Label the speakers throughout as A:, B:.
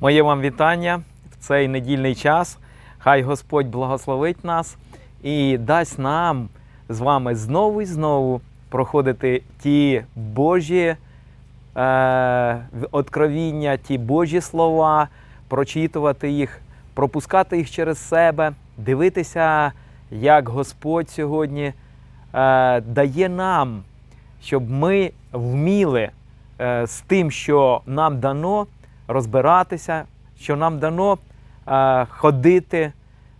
A: Моє вам вітання в цей недільний час. Хай Господь благословить нас і дасть нам з вами знову і знову проходити ті Божі е, откровіння, ті Божі слова, прочитувати їх, пропускати їх через себе, дивитися, як Господь сьогодні е, дає нам, щоб ми вміли е, з тим, що нам дано, розбиратися, що нам дано е, ходити,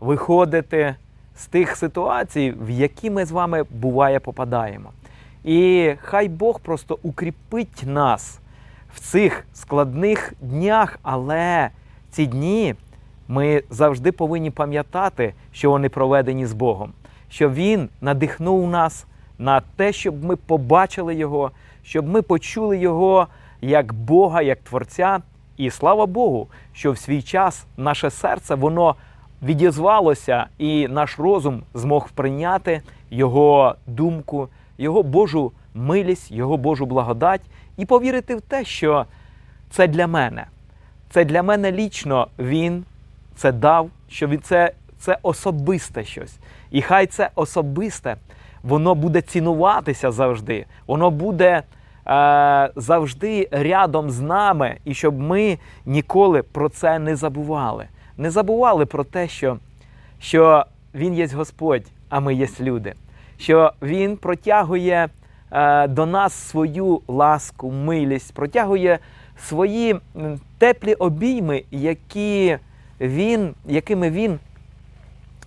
A: виходити з тих ситуацій, в які ми з вами буває попадаємо. І хай Бог просто укріпить нас в цих складних днях, але ці дні ми завжди повинні пам'ятати, що вони проведені з Богом, що Він надихнув нас на те, щоб ми побачили Його, щоб ми почули Його як Бога, як Творця. І слава Богу, що в свій час наше серце воно відізвалося, і наш розум змог прийняти Його думку, Його Божу милість, Його Божу благодать і повірити в те, що це для мене. Це для мене лічно Він це дав, що він це, це особисте щось. І хай це особисте, воно буде цінуватися завжди, воно буде завжди рядом з нами, і щоб ми ніколи про це не забували. Не забували про те, що, що Він є Господь, а ми є люди. Що Він протягує е, до нас свою ласку, милість, протягує свої теплі обійми, які він, якими Він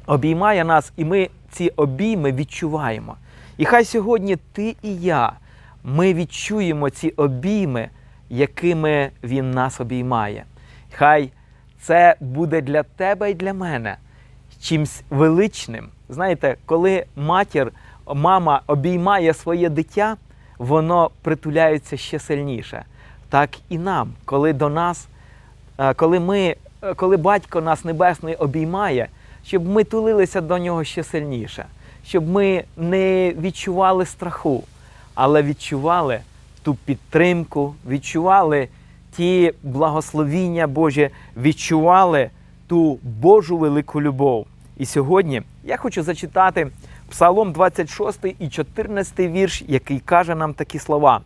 A: обіймає нас, і ми ці обійми відчуваємо. І хай сьогодні ти і я, ми відчуємо ці обійми, якими Він нас обіймає. Хай це буде для тебе і для мене чимсь величним. Знаєте, коли матір, мама обіймає своє дитя, воно притуляється ще сильніше. Так і нам, коли до нас, е, коли ми, е, коли батько нас небесний обіймає, щоб ми тулилися до нього ще сильніше, щоб ми не відчували страху, але відчували ту підтримку, відчували ті благословіння Божі, відчували ту Божу велику любов. І сьогодні я хочу зачитати Псалом 26 і 14 вірш, який каже нам такі слова.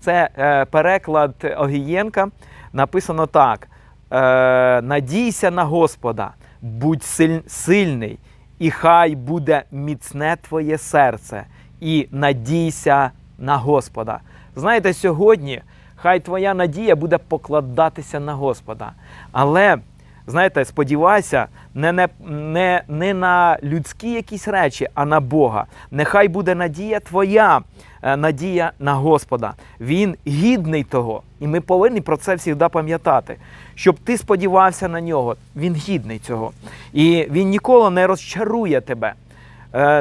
A: Це е, переклад Огієнка. Написано так: е, Надійся на Господа, будь силь- сильний, і хай буде міцне твоє серце, і надійся на Господа. Знаєте, сьогодні хай твоя надія буде покладатися на Господа. Але знаєте, сподівайся, не, не, не, не на людські якісь речі, а на Бога. Нехай буде надія твоя, е, надія на Господа. Він гідний того. І ми повинні про це завжди пам'ятати. Щоб ти сподівався на нього, він гідний цього. І він ніколи не розчарує тебе,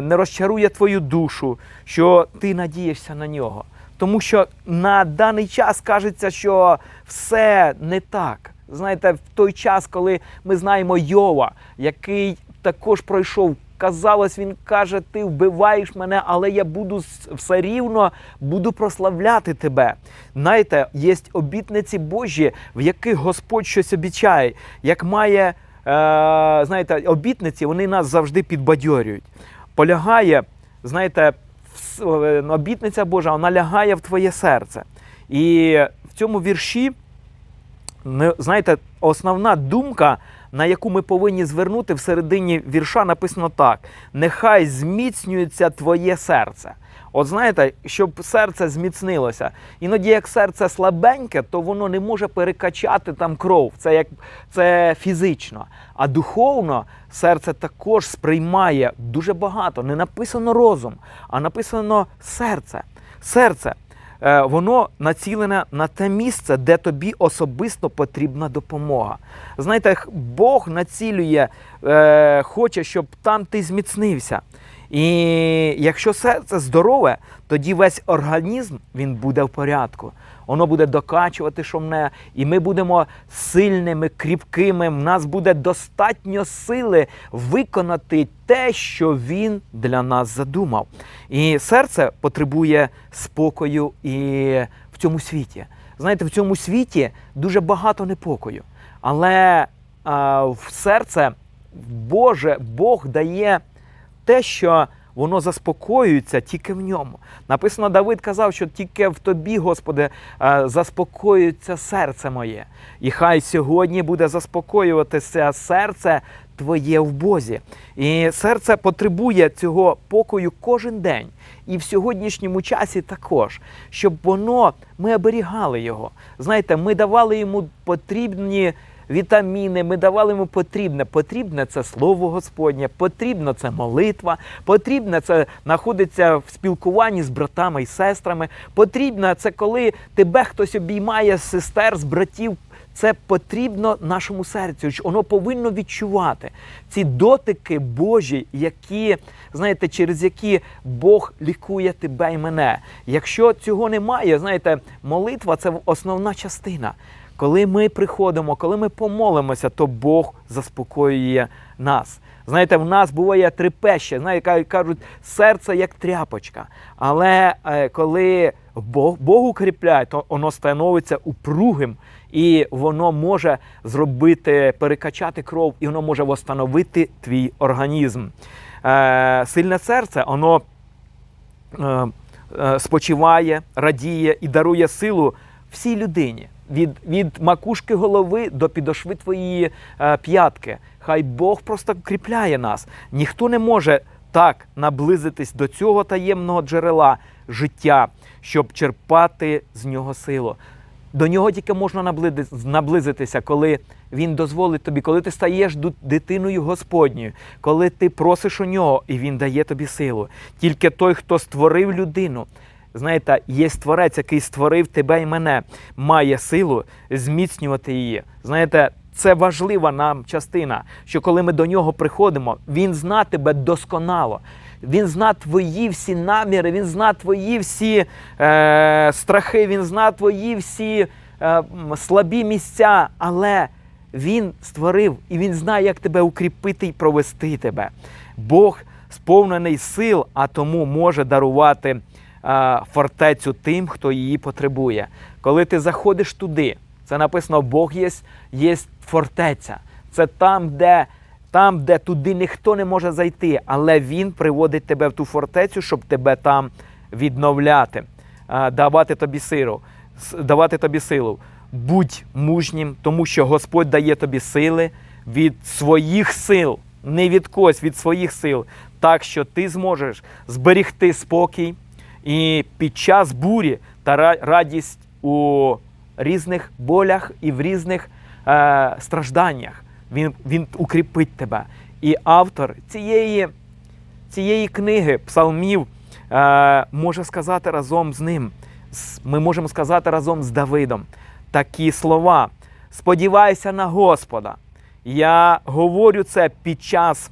A: не розчарує твою душу, що ти надієшся на нього. Тому що на даний час кажеться, що все не так. Знаєте, в той час, коли ми знаємо Йова, який також пройшов, казалось, він каже: Ти вбиваєш мене, але я буду все рівно буду прославляти тебе. Знаєте, є обітниці Божі, в яких Господь щось обіцяє, як має, е, знаєте, обітниці, вони нас завжди підбадьорюють. Полягає, знаєте, е, обітниця Божа, вона лягає в твоє серце. І в цьому вірші знаєте, основна думка, на яку ми повинні звернути в середині вірша, написано так: нехай зміцнюється твоє серце. От знаєте, щоб серце зміцнилося. Іноді, як серце слабеньке, то воно не може перекачати там кров. Це як це фізично. А духовно серце також сприймає дуже багато. Не написано розум, а написано серце. Серце е, воно націлене на те місце, де тобі особисто потрібна допомога. Знаєте, Бог націлює, е, хоче, щоб там ти зміцнився. І якщо серце здорове, тоді весь організм він буде в порядку. Воно буде докачувати шовне, і ми будемо сильними, кріпкими. В нас буде достатньо сили виконати те, що він для нас задумав. І серце потребує спокою і в цьому світі. знаєте, в цьому світі дуже багато непокою. Але а, в серце Боже, Бог дає те, що воно заспокоюється тільки в ньому. Написано, Давид казав, що тільки в тобі, Господи, е, заспокоюється серце моє. І хай сьогодні буде заспокоюватися серце твоє в Бозі. І серце потребує цього покою кожен день. І в сьогоднішньому часі також, щоб воно ми оберігали його. Знаєте, ми давали йому потрібні вітаміни, ми давали йому потрібне. Потрібне це слово Господнє, потрібно це молитва, потрібне це знаходиться в спілкуванні з братами і сестрами. Потрібно це коли тебе хтось обіймає з сестер, з братів. Це потрібно нашому серцю. Воно повинно відчувати ці дотики Божі, які знаєте, через які Бог лікує тебе і мене. Якщо цього немає, знаєте, молитва це основна частина. Коли ми приходимо, коли ми помолимося, то Бог заспокоює нас. Знаєте, в нас буває трепеще, знаєте, кажуть, серце як тряпочка. Але е, коли Бог Бог укріпляє, то воно становиться упругим і воно може зробити, перекачати кров, і воно може встановити твій організм. Е, Сильне серце, воно е, е, спочиває, радіє і дарує силу всій людині. Від від макушки голови до підошви твоєї е, п'ятки. Хай Бог просто кріпляє нас. Ніхто не може так наблизитись до цього таємного джерела життя, щоб черпати з нього силу. До нього тільки можна наблизитися, коли він дозволить тобі, коли ти стаєш дитиною Господньою, коли ти просиш у нього, і він дає тобі силу. Тільки той, хто створив людину, знаєте, є творець, який створив тебе і мене, має силу зміцнювати її. Знаєте, це важлива нам частина, що коли ми до нього приходимо, він зна тебе досконало. Він зна твої всі наміри, він зна твої всі е, страхи, він зна твої всі е, слабі місця, але він створив і він знає, як тебе укріпити і провести тебе. Бог сповнений сил, а тому може дарувати фортецю тим, хто її потребує. Коли ти заходиш туди, це написано: Бог є, є фортеця. Це там, де, там, де туди ніхто не може зайти, але Він приводить тебе в ту фортецю, щоб тебе там відновляти, давати тобі силу, давати тобі силу. Будь мужнім, тому що Господь дає тобі сили від своїх сил, не від когось, від своїх сил, так що ти зможеш зберігти спокій і під час бурі та радість у різних болях і в різних е, стражданнях. Він, він укріпить тебе. І автор цієї, цієї книги псалмів е, може сказати разом з ним. Ми можемо сказати разом з Давидом такі слова. Сподівайся на Господа. Я говорю це під час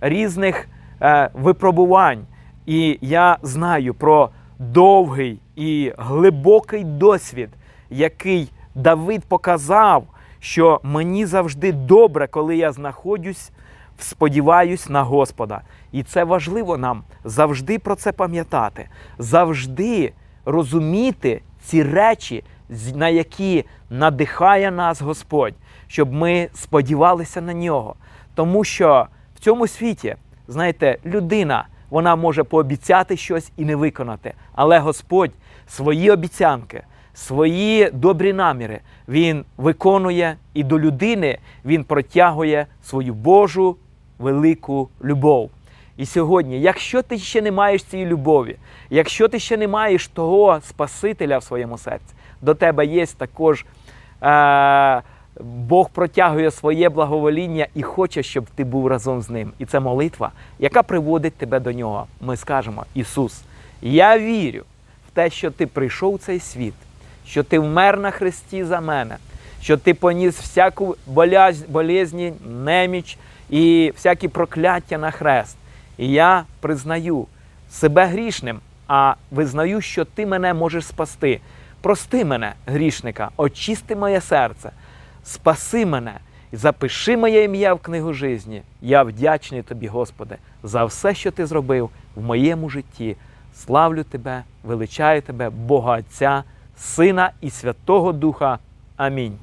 A: різних е, випробувань, і я знаю про довгий і глибокий досвід, який Давид показав, що мені завжди добре, коли я знаходжусь, сподіваюсь на Господа. І це важливо нам завжди про це пам'ятати, завжди розуміти ці речі, на які надихає нас Господь, щоб ми сподівалися на нього. Тому що в цьому світі, знаєте, людина вона може пообіцяти щось і не виконати. Але Господь свої обіцянки, свої добрі наміри Він виконує і до людини Він протягує свою Божу велику любов. І сьогодні, якщо ти ще не маєш цієї любові, якщо ти ще не маєш того Спасителя в своєму серці, до тебе є також е, Бог протягує своє благовоління і хоче, щоб ти був разом з ним. І це молитва, яка приводить тебе до нього. Ми скажемо: Ісус, я вірю в те, що ти прийшов в цей світ, що ти вмер на хресті за мене, що ти поніс всяку болезні, неміч і всякі прокляття на хрест. І я признаю себе грішним, а визнаю, що ти мене можеш спасти. Прости мене, грішника, очисти моє серце, спаси мене і запиши моє ім'я в книгу житті. Я вдячний тобі, Господи, за все, що ти зробив в моєму житті. Славлю тебе, величаю тебе, Бога Отця, Сина і Святого Духа. Амінь.